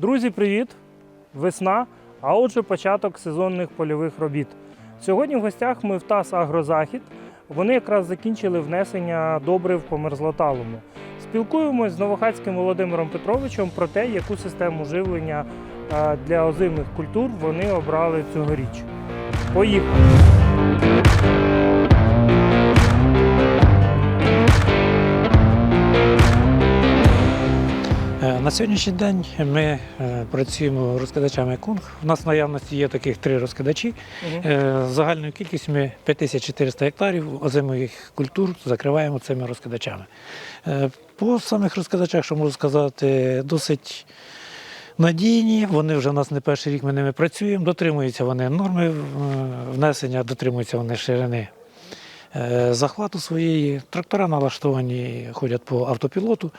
Друзі, привіт! Весна, а отже, початок сезонних польових робіт. Сьогодні в гостях ми в ТАС Агрозахід. Вони якраз закінчили внесення добрив по мерзлоталому. Спілкуємось з Новохацьким Володимиром Петровичем про те, яку систему живлення е, для озимих культур вони обрали цьогоріч. Поїхали! На сьогоднішній день ми е, працюємо розкидачами Кунг. У нас в наявності є таких три розкидачі. Е, Загальною кількістю ми 5400 гектарів озимих культур закриваємо цими розкидачами. Е, По самих розкидачах, що можу сказати, досить надійні. Вони вже у нас не перший рік ми ними працюємо. Дотримуються вони норми е, внесення, дотримуються вони ширини е, захвату своєї. Трактора налаштовані, ходять по автопілоту.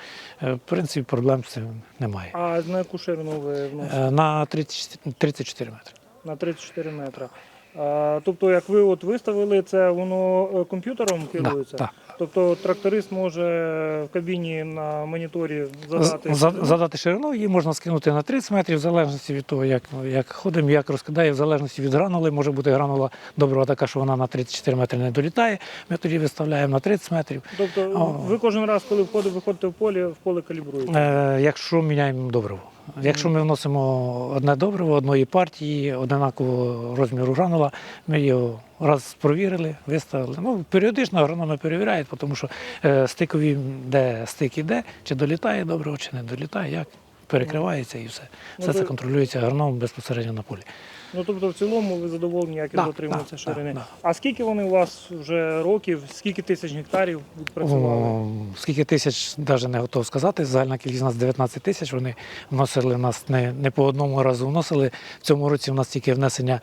Е, В принципі, проблем з цим немає. А на яку ширину ви вносите? Е, На 30 34 метри. На 34 метри. Тобто, як ви от виставили це, воно е, комп'ютером керується? Да, Тобто тракторист може в кабіні на моніторі задати. Задати ширину, її можна скинути на 30 метрів, в залежності від того, як, як ходимо, як розкидає, в залежності від гранули. Може бути гранула добрива така, що вона на 34 метри не долітає. Ми тоді виставляємо на 30 метрів. Тобто О. ви кожен раз, коли входите, виходите в поле, в поле калібруєте. Е, якщо міняємо добриво. Якщо ми вносимо одне добриво, одної партії, однакового розміру гранула, ми його раз провірили, виставили. Ну, періодично агрономи перевіряють, тому що е, стикові, де стик іде, чи долітає добриво, чи не долітає, як перекривається і все. Ну, Все це контролюється агрономом безпосередньо на полі. Ну тобто, в цілому ви задоволені, як Да, дотримуються да, ширини. да, да. А скільки вони у вас вже років, скільки тисяч гектарів відпрацювали? О, скільки тисяч, навіть не готов сказати. Загальна кількість у нас 19 тисяч. Вони вносили в нас не, не по одному разу вносили. В цьому році у нас тільки внесення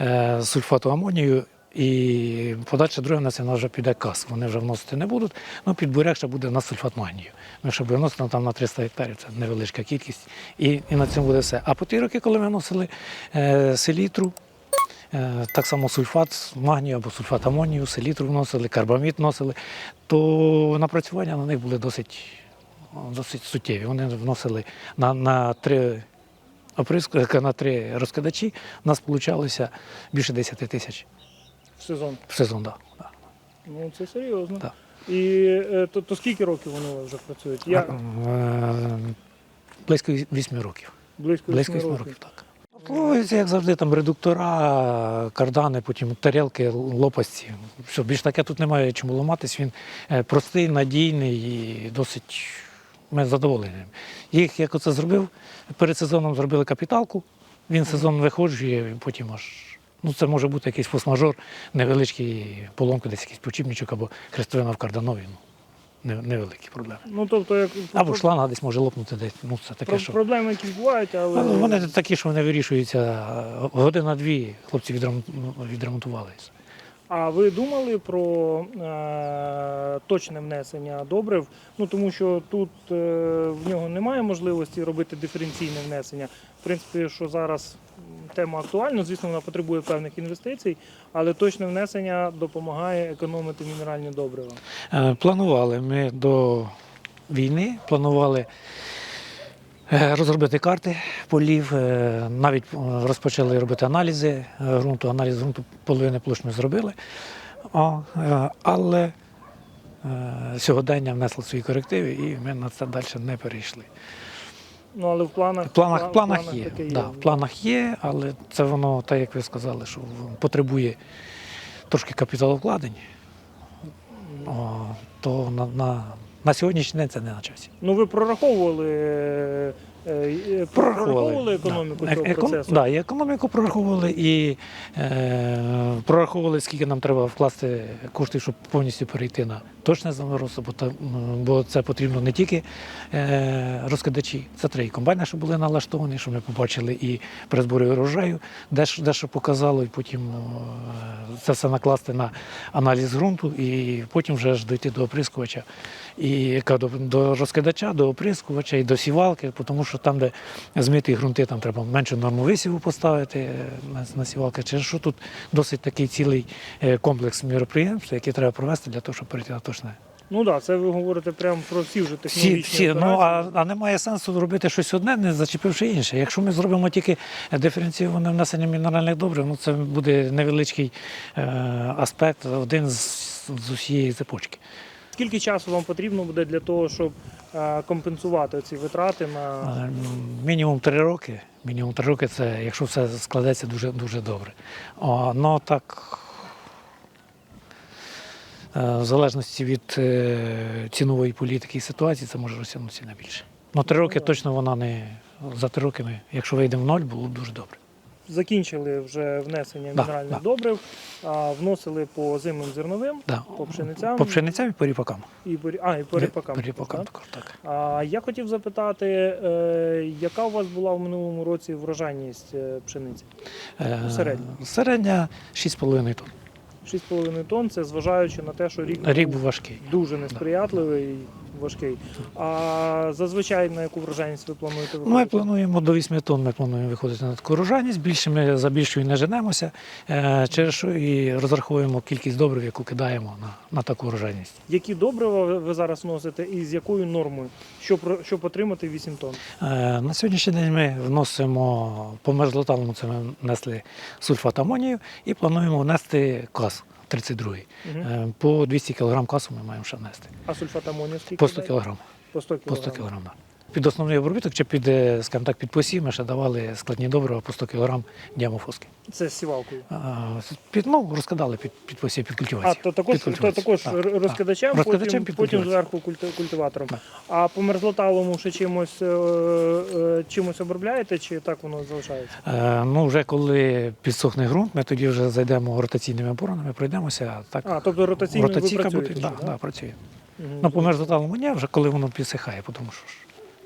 е, сульфату амонію. І подальше друге нас вже піде кас. Вони вже вносити не будуть. Ну, під буряк ще буде у нас сульфат магнію. Ми щоб вносили там на 300 гектарів, це невеличка кількість. І, і на цьому буде все. А по ті роки, коли ми вносили е, селітру, Е, Так само сульфат магнію або сульфат амонію, селітру вносили, карбамід вносили, то напрацювання на них були досить, досить суттєві. Вони вносили на, на три оприск- на три розкидачі. У нас вийшло більше 10 тисяч В сезон. в сезон. Да, да. Ну це серйозно. Так. І е, то, то скільки років вони вже працюють? Я Е, Близько 8 років. близько Близько 8 8 років. років, так. Обслуговується, як завжди, там редуктора, кардани, потім тарілки, лопасті. Все, більш таке тут немає чому ламатись. Він е, простий, надійний і досить ми задоволені. Їх, як оце зробив, перед сезоном зробили капіталку, він сезон виходжує, потім аж. Ну, це може бути якийсь форс-мажор, невеличкий поломка, десь якийсь почіпничок або хрестовина в карданові. Ну, невеликі проблеми. Ну тобто, як Або шланга десь може лопнути десь. Ну, це таке, про- що. проблеми якісь бувають, але Але вони такі, що вони вирішуються година-дві, хлопці відремон- відремонтувалися. А ви думали про е, точне внесення добрив? Ну тому що тут е, в нього немає можливості робити диференційне внесення. В принципі, що зараз тема актуальна, звісно, вона потребує певних інвестицій, але точне внесення допомагає економити мінеральні добрива. Е, Планували ми до війни, планували е, розробити карти полів, е, навіть розпочали робити аналізи ґрунту. Аналіз ґрунту половини площ ми зробили. Але сьогодення внесло свої корективи і ми на це далі не перейшли. Ну але в планах, В планах, пла- в планах є. таке Да, в планах є, але це воно, так як ви сказали, що потребує трошки капіталовкладень. О, то на, на, на сьогоднішній день це не на часі. Ну ви прораховували, е, прораховували економіку да. цього Е- екон- процесу? Да, і економіку прораховували, і е, прораховували, скільки нам треба вкласти коштів, щоб повністю перейти на точне заморозство, бо, та- м, бо це потрібно не тільки е, розкидачі, це треба і комбайни, щоб були налаштовані, щоб ми побачили і при зборі урожаю, дещо, дещо показало, і потім е, це все накласти на аналіз ґрунту, і потім вже ж дійти до оприскувача, і до, до розкидача, до оприскувача і до сівалки, тому що там, де змити ґрунти, там треба менше норму висіву поставити е, на, сівалки. Через що тут досить такий цілий е, комплекс міроприємств, які треба провести для того, щоб перейти на точне Ну так, да, це ви говорите прямо про всі вже Всі, технологічні всі, ну, а, а немає сенсу робити щось одне, не зачепивши інше. Якщо ми зробимо тільки диференційоване внесення мінеральних добрив, ну це буде невеличкий е, аспект, один з, з усієї цепочки. Скільки часу вам потрібно буде для того, щоб е, компенсувати ці витрати на Е, Мінімум три роки. Мінімум три роки це, якщо все складеться дуже, дуже добре. О, ну так. Е, В залежності від е, цінової політики і ситуації, це може розтягнутися на більше. Ну, три роки точно вона не. За три роки ми, якщо вийдемо в ноль, було б дуже добре. закінчили вже внесення Да, мінеральних да. добрив, а вносили по зимним зерновим, Да. по пшеницям, По пшеницям і по ріпакам. і по, а, і по ріпакам. По ріпакам так? так. А я хотів запитати, е, яка у вас була в минулому році врожайність е, пшениці? Е, середня? Середня 6,5 тонн. 6,5 тонн, це зважаючи на те, що рік, Рік був важкий. дуже несприятливий, важкий. А зазвичай на яку врожайність ви плануєте Ми плануємо до 8 тонн, ми плануємо виходити на таку урожайність. Більше ми за більшою не женемося, е, через що і розраховуємо кількість добрив, яку кидаємо на, на таку урожайність. Які добрива ви- зараз носите і з якою нормою, щоб, щоб отримати 8 тонн? Е, На сьогоднішній день ми вносимо по мерзлоталому це ми внесли сульфат амонію і плануємо внести кас 32. Мгм. Е, По 200 кг касу ми маємо ще внести. А сульфат амонію скільки? По 100 даєте? кг. По 100 По 100 кг. Да. Під основний обробіток чи під, е, скажімо так, під посів ми ще давали складні добрива по 100 кг діамофоски. Це з сівалкою. А, Під, ну, розкидали під, під посів, під А, то також, Під то також Так, так. розкидачем, Розкидачем потім, під потім зверху культи- культиватором. Так. А по мерзлоталому ще чимось, е, е, чимось обробляєте, чи так воно залишається? Е, ну, вже коли підсохне ґрунт, ми тоді вже зайдемо ротаційними боронами, пройдемося. а Так, А, тобто ротаційно ви працюєте? ще, да, да? працює. Мгм. Ну, по мерзлоталому ні, вже коли воно підсихає, тому що ж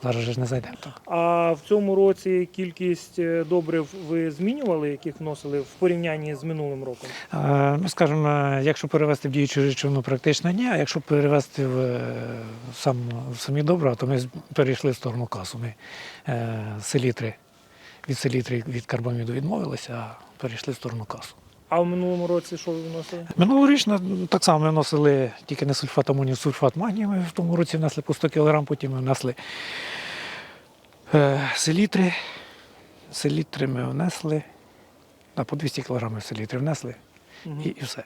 зараз же ж не зайдемо. Так. А в цьому році кількість е, добрив ви змінювали, яких вносили в порівнянні з минулим роком? Е, Ми скажемо, е, якщо перевести в діючу речовину, практично ні, а якщо перевести в е, сам, в самі добра, то ми перейшли в сторону касу. Ми е, селітри, від селітри від карбаміду відмовилися, а перейшли в сторону касу. А в минулому році що ви вносили? Минулорічно так само ми вносили тільки не сульфат амонію, сульфат магнію. Ми в тому році внесли по 100 кг, потім ми внесли е, селітри. Селітри ми внесли. Да, по 200 кг селітри внесли Мгм. і, і все.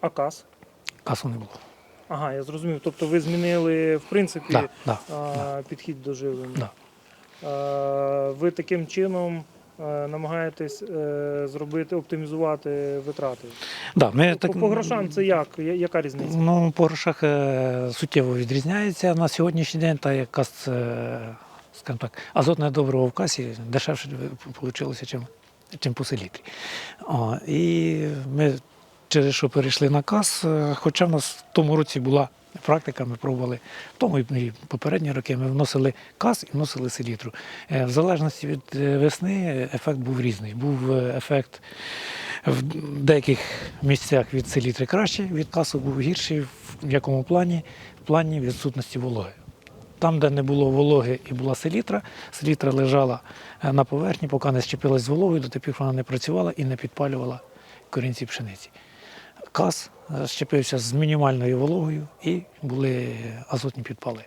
А кас? Касу не було. Ага, я зрозумів. Тобто ви змінили в принципі Да, да, а, підхід до живлення. Да. А, ви таким чином намагаєтесь е, зробити, оптимізувати витрати. Да, ми По, по грошам це як? Яка різниця? Ну, по грошах е, суттєво відрізняється на сьогоднішній день, та як кас, е, скажімо так, азотне добриво в касі дешевше вийшло, чим, чим по селітрі. І ми через що перейшли на кас, е, хоча в нас в тому році була практика, ми пробували, в тому і попередні роки ми вносили кас і вносили селітру. Е, В залежності від е, весни ефект був різний. Був е, ефект в деяких місцях від селітри кращий, від касу був гірший. В якому плані? В плані відсутності вологи. Там, де не було вологи і була селітра, селітра лежала на поверхні, поки не щепилась з вологою, до тих пір вона не працювала і не підпалювала корінці пшениці. Кас е, щепився з мінімальною вологою і були азотні підпали.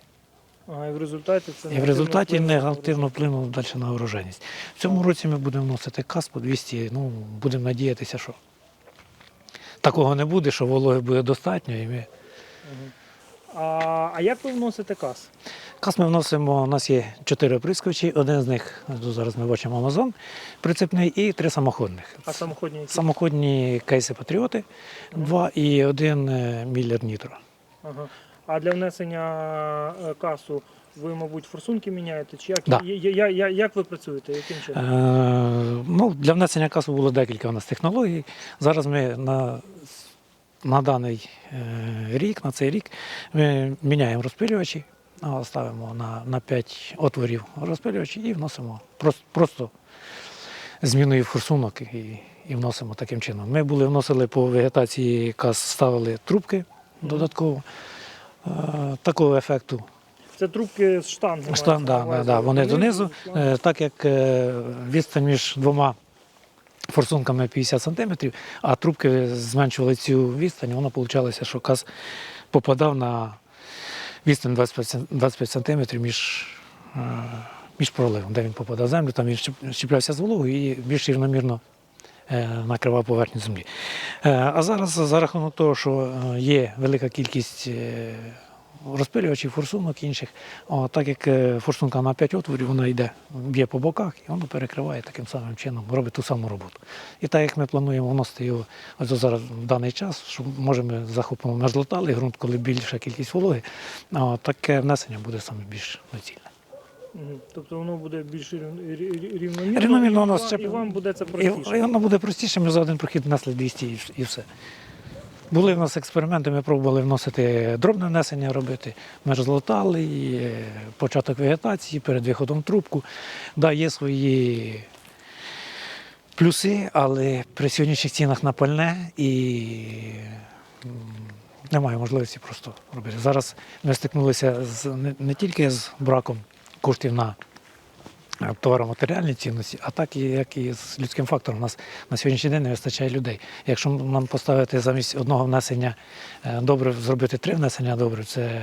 А, і в результаті це І в результаті негативно вплинуло далі на урожайність. В цьому році ми будемо вносити кас по 200, ну, будемо надіятися, що такого не буде, що вологи буде достатньо. І ми... А, а як ви вносите кас? Кас ми вносимо, у нас є чотири оприскувачі, один з них, зараз ми бачимо Амазон прицепний, і три самоходних. А самоходні які? Самоходні кейси Патріоти, два і один е, міллер нітро. Ага. А для внесення е, касу ви, мабуть, форсунки міняєте? Чи як, Да. я, я, я, як ви працюєте? Яким чином? Е, ну, для внесення касу було декілька у нас технологій. Зараз ми на, на даний е, рік, на цей рік, ми міняємо розпилювачі, ставимо на, на 5 отворів розпилювачі і вносимо просто, просто зміною форсунок і, і вносимо таким чином. Ми були вносили по вегетації кас, ставили трубки додатково. Е, такого ефекту Це трубки з штанги. Штан, да, да, вони Донизу. Е, так як відстань між двома форсунками 50 см, а трубки зменшували цю відстань, воно вийшло, що каз попадав на відстань 25, см 25 сантиметрів між, е, між проливом, де він попадав в землю, там він щеплявся з вологою і більш рівномірно е, накривав поверхню землі. Е, А зараз за рахунок того, що є велика кількість розпилювачів, форсунок інших, о, так як е, форсунка на 5 отворів, вона йде, б'є по боках і воно перекриває таким самим чином, робить ту саму роботу. І так як ми плануємо вносити його ось зараз в даний час, що може ми захопимо мерзлоталий ґрунт, коли більша кількість вологи, о, таке внесення буде саме більш доцільне. Тобто воно буде більш рів- рі- рі- рівномірно, Рівномірно і, воно вам- і вам буде це І, простіше. і воно буде простіше, ми за один прохід внесли 200 і, і все. Були в нас експерименти, ми пробували вносити дробне внесення робити. Ми розлатали і, е, початок вегетації перед виходом в трубку. Да, є свої плюси, але при сьогоднішніх цінах на пальне і немає можливості просто робити. Зараз ми стикнулися з, не, не тільки з браком коштів на товароматеріальні цінності, а так і як і з людським фактором. У нас на сьогоднішній день не вистачає людей. Якщо нам поставити замість одного внесення е, добрив, зробити три внесення добрив, це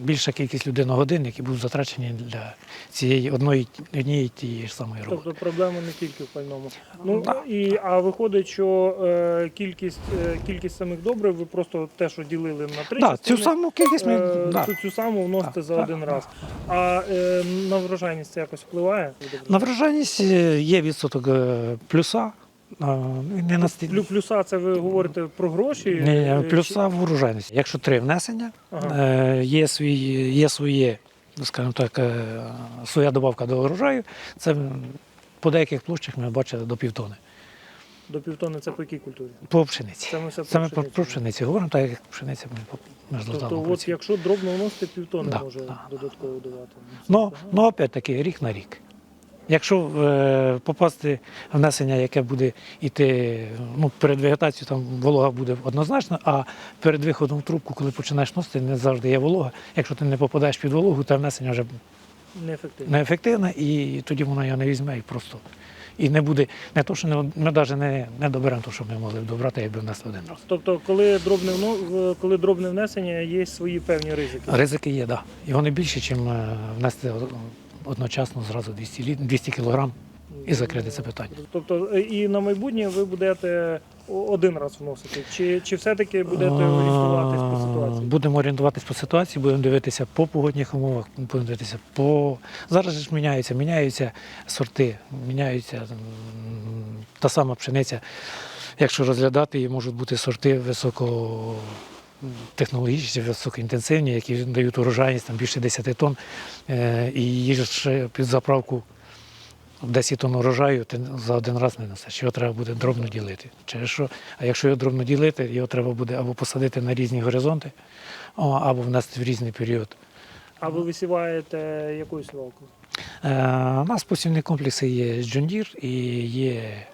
більша кількість людиногодин, які будуть затрачені для цієї одної однієї тієї ж самої роботи. Тобто проблема не тільки в пальному. Ну Да. і а виходить, що е, кількість е, кількість самих добрив, ви просто те, що ділили на три Да, частини, цю саму кількість ми е, да. цю, цю саму вносите Так, за так, один так. раз. А е, на врожайність це якось впливає? на врожайність е, є відсоток е, плюса. е, Не на Плю- Плюса, це ви говорите про гроші? Ні, плюса в урожайності. Якщо три внесення, Ага. є, свій, є своє, скажімо так, своя добавка до урожаю. Це по деяких площах ми бачили до півтони. До півтони це по якій культурі? По пшениці. Ми все Це про про, пшеницю. говоримо, так як пшениця ми по Тобто, от якщо дробно вносити, півтони Да, може да, додатково давати. Ну, ну опять-таки, рік на рік. Якщо е, попасти внесення, яке буде йти ну, перед вегетацією, там волога буде однозначно, а перед виходом в трубку, коли починаєш носити, не завжди є волога. Якщо ти не попадаєш під вологу, то внесення вже Неефективно. неефективне, і тоді воно його не візьме і просто. І не буде, не то, що не, ми навіть не, не доберемо то, що ми могли б добрати, якби внесли один раз. Тобто, коли дробне коли дробне внесення, є свої певні ризики. Ризики є, так. Да. І вони більше, ніж внести одночасно зразу 200, літ- 200 кілограм і закрити це питання. Тобто, е, і на майбутнє ви будете один раз вносити, чи, чи все-таки будете орієнтуватись по ситуації? Будемо орієнтуватись по ситуації, будемо дивитися по погодних умовах, будемо дивитися по. Зараз ж міняються, міняються сорти, міняються та сама пшениця. Якщо розглядати, її можуть бути сорти високотехнологічні, високоінтенсивні, які дають урожайність там, більше 10 тонн. Е, І ж під заправку 10 тонн урожаю ти за один раз не несеш. Його треба буде дробно ділити. Через що? А якщо його дробно ділити, його треба буде або посадити на різні горизонти, або внести в різний період. А ви висіваєте якусь свалкою? Е, У нас посівні комплекси є Deere і є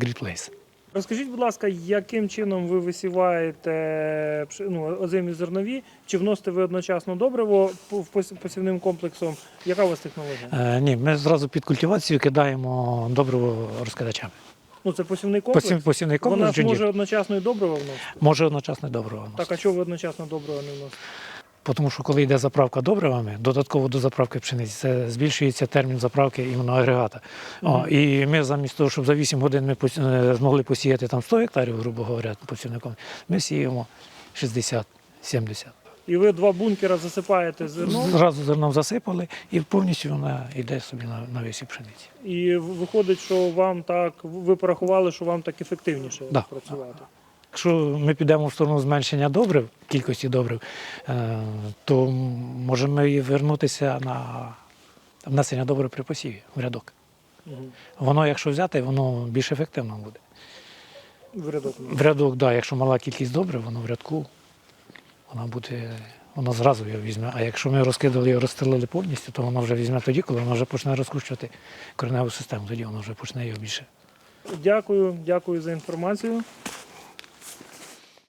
Place. Розкажіть, будь ласка, яким чином ви висіваєте ну, озимі зернові? Чи вносите ви одночасно добриво в посівним комплексом? Яка у вас технологія? Е, Ні, ми зразу під культивацію кидаємо добриво розкидачами. Ну це посівний комплекс. Посів, посівний Вона комплекс ж може одночасно і добриво вносити. може одночасно і добриво. Так, а чого ви одночасно добриво не вносите? Тому що коли йде заправка добривами, додатково до заправки пшениці, це збільшується термін заправки іменно агрегата. О, і ми замість того, щоб за 8 годин ми пос- е, змогли посіяти там 100 гектарів, грубо говоря, посівником, ми сіємо 60-70. І ви два бункера засипаєте зерно, Зразу зерном засипали і повністю вона йде собі на, на весі пшениці. і виходить, що вам так, ви порахували, що вам так ефективніше Да. працювати. Якщо ми підемо в сторону зменшення добрив, кількості добрив, е, то можемо і вернутися на внесення добрив при посіві в рядок. Воно, якщо взяти, воно більш ефективно буде. В рядок. В рядок, да, якщо мала кількість добрив, воно в рядку, воно буде, воно зразу його візьме. А якщо ми розкидали і розстелили повністю, то воно вже візьме тоді, коли воно вже почне розкручувати кореневу систему, тоді воно вже почне його більше. Дякую, дякую за інформацію.